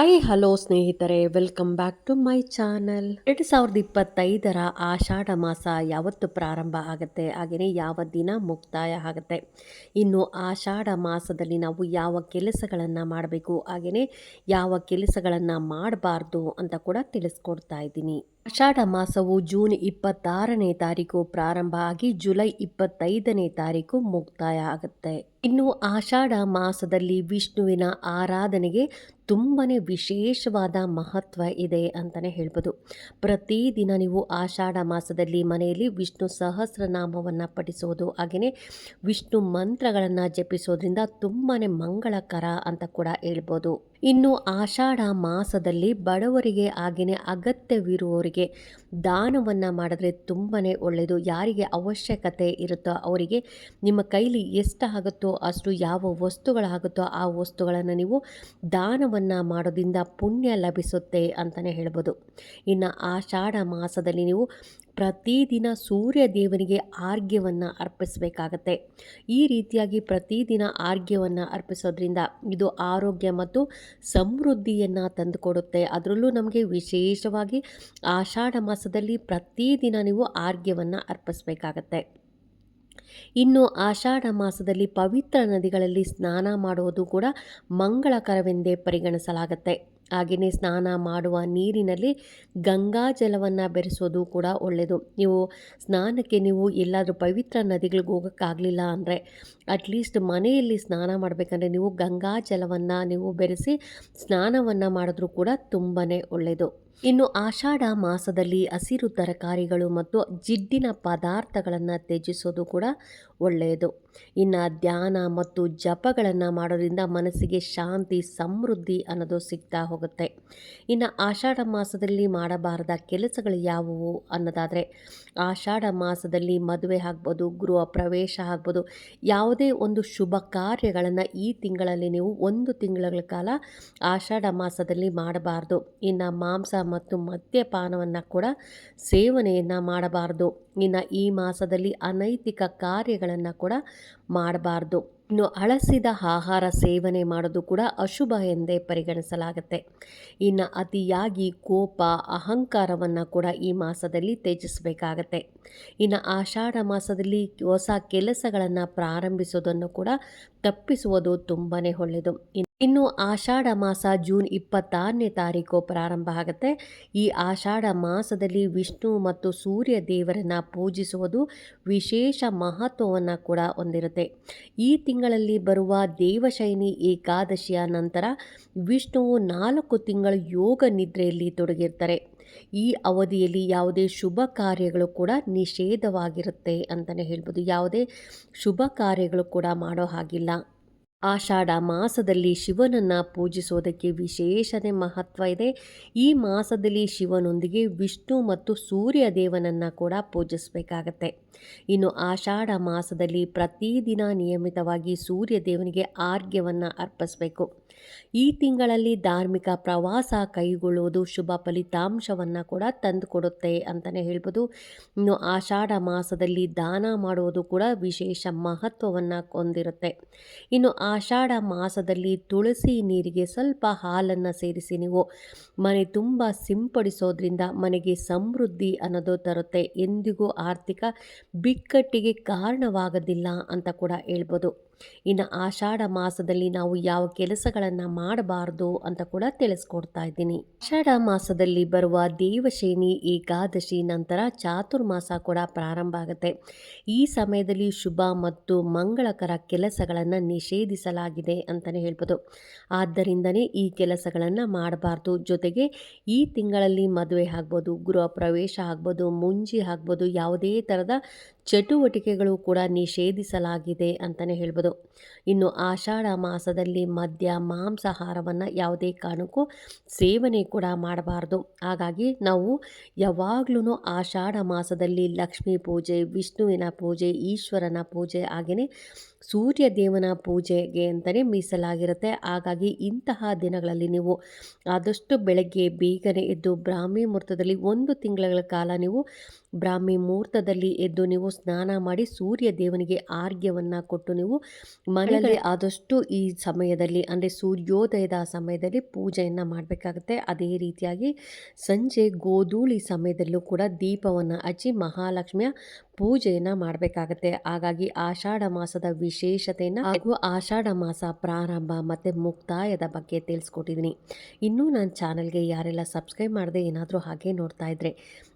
I, hello ಸ್ನೇಹಿತರೆ, welcome back to my channel. ಎರಡು ಸಾವಿರದ ಇಪ್ಪತ್ತೈದರ ಆಷಾಢ ಮಾಸ ಯಾವತ್ತು ಪ್ರಾರಂಭ ಆಗುತ್ತೆ, ಹಾಗೆಯೇ ಯಾವ ದಿನ ಮುಕ್ತಾಯ ಆಗುತ್ತೆ. ಇನ್ನು ಆಷಾಢ ಮಾಸದಲ್ಲಿ ನಾವು ಯಾವ ಕೆಲಸಗಳನ್ನು ಮಾಡಬೇಕು, ಹಾಗೆಯೇ ಯಾವ ಕೆಲಸಗಳನ್ನು ಮಾಡಬಾರ್ದು ಅಂತ ಕೂಡ ತಿಳಿಸ್ಕೊಡ್ತಾ ಇದ್ದೀನಿ. ಆಷಾಢ ಮಾಸವು ಜೂನ್ ಇಪ್ಪತ್ತಾರನೇ ತಾರೀಕು ಪ್ರಾರಂಭ ಆಗಿ ಜುಲೈ ಇಪ್ಪತ್ತೈದನೇ ತಾರೀಕು ಮುಕ್ತಾಯ ಆಗುತ್ತೆ. ಇನ್ನು ಆಷಾಢ ಮಾಸದಲ್ಲಿ ವಿಷ್ಣುವಿನ ಆರಾಧನೆಗೆ ತುಂಬನೇ ವಿಶೇಷವಾದ ಮಹತ್ವ ಇದೆ ಅಂತಲೇ ಹೇಳ್ಬೋದು. ಪ್ರತಿದಿನ ನೀವು ಆಷಾಢ ಮಾಸದಲ್ಲಿ ಮನೆಯಲ್ಲಿ ವಿಷ್ಣು ಸಹಸ್ರನಾಮವನ್ನು ಪಠಿಸೋದು ಹಾಗೆಯೇ ವಿಷ್ಣು ಮಂತ್ರಗಳನ್ನು ಜಪಿಸೋದ್ರಿಂದ ತುಂಬಾ ಮಂಗಳಕರ ಅಂತ ಕೂಡ ಹೇಳ್ಬೋದು. ಇನ್ನು ಆಷಾಢ ಮಾಸದಲ್ಲಿ ಬಡವರಿಗೆ ಹಾಗೆಯೇ ಅಗತ್ಯವಿರುವವರಿಗೆ ದಾನವನ್ನು ಮಾಡಿದ್ರೆ ತುಂಬಾ ಒಳ್ಳೆಯದು ಯಾರಿಗೆ ಅವಶ್ಯಕತೆ ಇರುತ್ತೋ ಅವರಿಗೆ ನಿಮ್ಮ ಕೈಲಿ ಎಷ್ಟು ಆಗುತ್ತೋ ಅಷ್ಟು ಯಾವ ವಸ್ತುಗಳಾಗುತ್ತೋ ಆ ವಸ್ತುಗಳನ್ನು ನೀವು ದಾನವನ್ನು ಮಾಡೋದ್ರಿಂದ ಪುಣ್ಯ ಲಭಿಸುತ್ತೆ ಅಂತಲೇ ಹೇಳ್ಬೋದು. ಇನ್ನು ಆಷಾಢ ಮಾಸದಲ್ಲಿ ನೀವು ಪ್ರತಿದಿನ ಸೂರ್ಯ ದೇವನಿಗೆ ಆರ್ಘ್ಯವನ್ನು ಅರ್ಪಿಸಬೇಕಾಗತ್ತೆ. ಈ ರೀತಿಯಾಗಿ ಪ್ರತಿದಿನ ಆರ್ಘ್ಯವನ್ನು ಅರ್ಪಿಸೋದ್ರಿಂದ ಇದು ಆರೋಗ್ಯ ಮತ್ತು ಸಮೃದ್ಧಿಯನ್ನು ತಂದುಕೊಡುತ್ತೆ. ಅದರಲ್ಲೂ ನಮಗೆ ವಿಶೇಷವಾಗಿ ಆಷಾಢ ಮಾಸದಲ್ಲಿ ಪ್ರತಿದಿನ ನೀವು ಆರ್ಘ್ಯವನ್ನು ಅರ್ಪಿಸಬೇಕಾಗತ್ತೆ. ಇನ್ನು ಆಷಾಢ ಮಾಸದಲ್ಲಿ ಪವಿತ್ರ ನದಿಗಳಲ್ಲಿ ಸ್ನಾನ ಮಾಡುವುದು ಕೂಡ ಮಂಗಳಕರವೆಂದೇ ಪರಿಗಣಿಸಲಾಗುತ್ತೆ. ಹಾಗೆಯೇ ಸ್ನಾನ ಮಾಡುವ ನೀರಿನಲ್ಲಿ ಗಂಗಾ ಜಲವನ್ನು ಬೆರೆಸೋದು ಕೂಡ ಒಳ್ಳೆಯದು ನೀವು ಸ್ನಾನಕ್ಕೆ ನೀವು ಎಲ್ಲಾದರೂ ಪವಿತ್ರ ನದಿಗಳಿಗೆ ಹೋಗೋಕ್ಕಾಗಲಿಲ್ಲ ಅಂದರೆ ಅಟ್ಲೀಸ್ಟ್ ಮನೆಯಲ್ಲಿ ಸ್ನಾನ ಮಾಡಬೇಕಂದ್ರೆ ನೀವು ಗಂಗಾ ಜಲವನ್ನು ನೀವು ಬೆರೆಸಿ ಸ್ನಾನವನ್ನು ಮಾಡಿದ್ರೂ ಕೂಡ ತುಂಬಾ ಒಳ್ಳೆಯದು ಇನ್ನು ಆಷಾಢ ಮಾಸದಲ್ಲಿ ಹಸಿರು ತರಕಾರಿಗಳು ಮತ್ತು ಜಿಡ್ಡಿನ ಪದಾರ್ಥಗಳನ್ನು ತ್ಯಜಿಸೋದು ಕೂಡ ಒಳ್ಳೆಯದು. ಇನ್ನು ಧ್ಯಾನ ಮತ್ತು ಜಪಗಳನ್ನು ಮಾಡೋದ್ರಿಂದ ಮನಸ್ಸಿಗೆ ಶಾಂತಿ, ಸಮೃದ್ಧಿ ಅನ್ನೋದು ಸಿಗ್ತಾ ಹೋಗುತ್ತೆ. ಇನ್ನು ಆಷಾಢ ಮಾಸದಲ್ಲಿ ಮಾಡಬಾರದ ಕೆಲಸಗಳು ಯಾವುವು ಅನ್ನೋದಾದರೆ, ಆಷಾಢ ಮಾಸದಲ್ಲಿ ಮದುವೆ ಆಗ್ಬೋದು, ಗೃಹ ಪ್ರವೇಶ ಆಗ್ಬೋದು, ಯಾವುದೇ ಒಂದು ಶುಭ ಕಾರ್ಯಗಳನ್ನು ಈ ತಿಂಗಳಲ್ಲಿ ನೀವು ಒಂದು ತಿಂಗಳ ಕಾಲ ಆಷಾಢ ಮಾಸದಲ್ಲಿ ಮಾಡಬಾರ್ದು. ಇನ್ನು ಮಾಂಸ ಮತ್ತು ಮದ್ಯಪಾನವನ್ನು ಕೂಡ ಸೇವನೆಯನ್ನು ಮಾಡಬಾರ್ದು. ಇನ್ನು ಈ ಮಾಸದಲ್ಲಿ ಅನೈತಿಕ ಕಾರ್ಯಗಳನ್ನು ಕೂಡ ಮಾಡಬಾರ್ದು. ಇನ್ನು ಅಳಸಿದ ಆಹಾರ ಸೇವನೆ ಮಾಡೋದು ಕೂಡ ಅಶುಭ ಎಂದೇ ಪರಿಗಣಿಸಲಾಗುತ್ತೆ. ಇನ್ನು ಅತಿಯಾಗಿ ಕೋಪ, ಅಹಂಕಾರವನ್ನು ಕೂಡ ಈ ಮಾಸದಲ್ಲಿ ತ್ಯಜಿಸಬೇಕಾಗತ್ತೆ. ಇನ್ನು ಆಷಾಢ ಮಾಸದಲ್ಲಿ ಹೊಸ ಕೆಲಸಗಳನ್ನು ಪ್ರಾರಂಭಿಸೋದನ್ನು ಕೂಡ ತಪ್ಪಿಸುವುದು ತುಂಬಾ ಒಳ್ಳೆಯದು ಇನ್ನು ಆಷಾಢ ಮಾಸ ಜೂನ್ ಇಪ್ಪತ್ತಾರನೇ ತಾರೀಕು ಪ್ರಾರಂಭ ಆಗುತ್ತೆ. ಈ ಆಷಾಢ ಮಾಸದಲ್ಲಿ ವಿಷ್ಣು ಮತ್ತು ಸೂರ್ಯ ದೇವರನ್ನು ಪೂಜಿಸುವುದು ವಿಶೇಷ ಮಹತ್ವವನ್ನು ಕೂಡ ಹೊಂದಿರುತ್ತೆ. ಈ ತಿಂಗಳಲ್ಲಿ ಬರುವ ದೇವಶೈನಿ ಏಕಾದಶಿಯ ನಂತರ ವಿಷ್ಣುವು ನಾಲ್ಕು ತಿಂಗಳು ಯೋಗ ನಿದ್ರೆಯಲ್ಲಿ ತೊಡಗಿರ್ತಾರೆ. ಈ ಅವಧಿಯಲ್ಲಿ ಯಾವುದೇ ಶುಭ ಕಾರ್ಯಗಳು ಕೂಡ ನಿಷೇಧವಾಗಿರುತ್ತೆ ಅಂತಲೇ ಹೇಳ್ಬೋದು. ಯಾವುದೇ ಶುಭ ಕಾರ್ಯಗಳು ಕೂಡ ಮಾಡೋ ಹಾಗಿಲ್ಲ. ಆಷಾಢ ಮಾಸದಲ್ಲಿ ಶಿವನನ್ನು ಪೂಜಿಸೋದಕ್ಕೆ ವಿಶೇಷತೆ ಮಹತ್ವ ಇದೆ. ಈ ಮಾಸದಲ್ಲಿ ಶಿವನೊಂದಿಗೆ ವಿಷ್ಣು ಮತ್ತು ಸೂರ್ಯ ದೇವನನ್ನು ಕೂಡ ಪೂಜಿಸಬೇಕಾಗತ್ತೆ. ಇನ್ನು ಆಷಾಢ ಮಾಸದಲ್ಲಿ ಪ್ರತಿದಿನ ನಿಯಮಿತವಾಗಿ ಸೂರ್ಯ ದೇವನಿಗೆ ಆರ್ಘ್ಯವನ್ನು ಅರ್ಪಿಸಬೇಕು. ಈ ತಿಂಗಳಲ್ಲಿ ಧಾರ್ಮಿಕ ಪ್ರವಾಸ ಕೈಗೊಳ್ಳುವುದು ಶುಭ ಫಲಿತಾಂಶವನ್ನು ಕೂಡ ತಂದುಕೊಡುತ್ತೆ ಅಂತಲೇ ಹೇಳ್ಬೋದು. ಇನ್ನು ಆಷಾಢ ಮಾಸದಲ್ಲಿ ದಾನ ಮಾಡುವುದು ಕೂಡ ವಿಶೇಷ ಮಹತ್ವವನ್ನು ಹೊಂದಿರುತ್ತೆ. ಇನ್ನು ಆಷಾಢ ಮಾಸದಲ್ಲಿ ತುಳಸಿ ನೀರಿಗೆ ಸ್ವಲ್ಪ ಹಾಲನ್ನು ಸೇರಿಸಿ ನೀವು ಮನೆ ತುಂಬ ಸಿಂಪಡಿಸೋದ್ರಿಂದ ಮನೆಗೆ ಸಮೃದ್ಧಿ ಅನ್ನೋದು ತರುತ್ತೆ. ಎಂದಿಗೂ ಆರ್ಥಿಕ ಬಿಕ್ಕಟ್ಟಿಗೆ ಕಾರಣವಾಗೋದಿಲ್ಲ ಅಂತ ಕೂಡ ಹೇಳ್ಬೋದು. ಇನ್ನು ಆಷಾಢ ಮಾಸದಲ್ಲಿ ನಾವು ಯಾವ ಕೆಲಸಗಳನ್ನು ಮಾಡಬಾರ್ದು ಅಂತ ಕೂಡ ತಿಳಿಸ್ಕೊಡ್ತಾ ಇದ್ದೀನಿ. ಆಷಾಢ ಮಾಸದಲ್ಲಿ ಬರುವ ದೇವಶೇನಿ, ಏಕಾದಶಿ ನಂತರ ಚಾತುರ್ಮಾಸ ಕೂಡ ಪ್ರಾರಂಭ ಆಗುತ್ತೆ. ಈ ಸಮಯದಲ್ಲಿ ಶುಭ ಮತ್ತು ಮಂಗಳಕರ ಕೆಲಸಗಳನ್ನು ನಿಷೇಧಿಸಲಾಗಿದೆ ಅಂತಲೇ ಹೇಳ್ಬೋದು. ಆದ್ದರಿಂದನೇ ಈ ಕೆಲಸಗಳನ್ನು ಮಾಡಬಾರ್ದು. ಜೊತೆಗೆ ಈ ತಿಂಗಳಲ್ಲಿ ಮದುವೆ ಆಗ್ಬೋದು ಗೃಹ ಪ್ರವೇಶ ಆಗ್ಬೋದು, ಮುಂಜಿ ಆಗ್ಬೋದು, ಯಾವುದೇ ಥರದ ಚಟುವಟಿಕೆಗಳು ಕೂಡ ನಿಷೇಧಿಸಲಾಗಿದೆ ಅಂತಲೇ ಹೇಳ್ಬೋದು. ಇನ್ನು ಆಷಾಢ ಮಾಸದಲ್ಲಿ ಮದ್ಯ, ಮಾಂಸಾಹಾರವನ್ನು ಯಾವುದೇ ಕಾರಣಕ್ಕೂ ಸೇವನೆ ಕೂಡ ಮಾಡಬಾರ್ದು. ಹಾಗಾಗಿ ನಾವು ಯಾವಾಗ್ಲೂ ಆಷಾಢ ಮಾಸದಲ್ಲಿ ಲಕ್ಷ್ಮೀ ಪೂಜೆ, ವಿಷ್ಣುವಿನ ಪೂಜೆ, ಈಶ್ವರನ ಪೂಜೆ ಹಾಗೆಯೇ ಸೂರ್ಯ ದೇವನ ಪೂಜೆಗೆ ಅಂತಲೇ ಮೀಸಲಾಗಿರುತ್ತೆ. ಹಾಗಾಗಿ ಇಂತಹ ದಿನಗಳಲ್ಲಿ ನೀವು ಆದಷ್ಟು ಬೆಳಗ್ಗೆ ಬೇಗನೆ ಎದ್ದು ಬ್ರಾಹ್ಮಿ ಮುಹೂರ್ತದಲ್ಲಿ ಒಂದು ತಿಂಗಳ ಕಾಲ ನೀವು ಬ್ರಾಹ್ಮಿ ಮುಹೂರ್ತದಲ್ಲಿ ಎದ್ದು ನೀವು ಸ್ನಾನ ಮಾಡಿ ಸೂರ್ಯ ದೇವನಿಗೆ ಆರ್ಘ್ಯವನ್ನು ಕೊಟ್ಟು ನೀವು ಮನೆಯಲ್ಲಿ ಆದಷ್ಟು ಈ ಸಮಯದಲ್ಲಿ ಅಂದರೆ ಸೂರ್ಯೋದಯದ ಸಮಯದಲ್ಲಿ ಪೂಜೆಯನ್ನು ಮಾಡಬೇಕಾಗುತ್ತೆ. ಅದೇ ರೀತಿಯಾಗಿ ಸಂಜೆ ಗೋಧೂಳಿ ಸಮಯದಲ್ಲೂ ಕೂಡ ದೀಪವನ್ನು ಹಚ್ಚಿ ಮಹಾಲಕ್ಷ್ಮಿಯ ಪೂಜೆಯನ್ನು ಮಾಡಬೇಕಾಗತ್ತೆ. ಹಾಗಾಗಿ ಆಷಾಢ ಮಾಸದ ವಿಶೇಷತೆಯನ್ನು ಹಾಗೂ ಆಷಾಢ ಮಾಸ ಪ್ರಾರಂಭ ಮತ್ತು ಮುಕ್ತಾಯದ ಬಗ್ಗೆ ತಿಳಿಸ್ಕೊಟ್ಟಿದ್ದೀನಿ. ಇನ್ನೂ ನನ್ನ ಚಾನಲ್ಗೆ ಯಾರೆಲ್ಲ ಸಬ್ಸ್ಕ್ರೈಬ್ ಮಾಡದೆ ಏನಾದರೂ ಹಾಗೆ ನೋಡ್ತಾ ಇದ್ದರೆ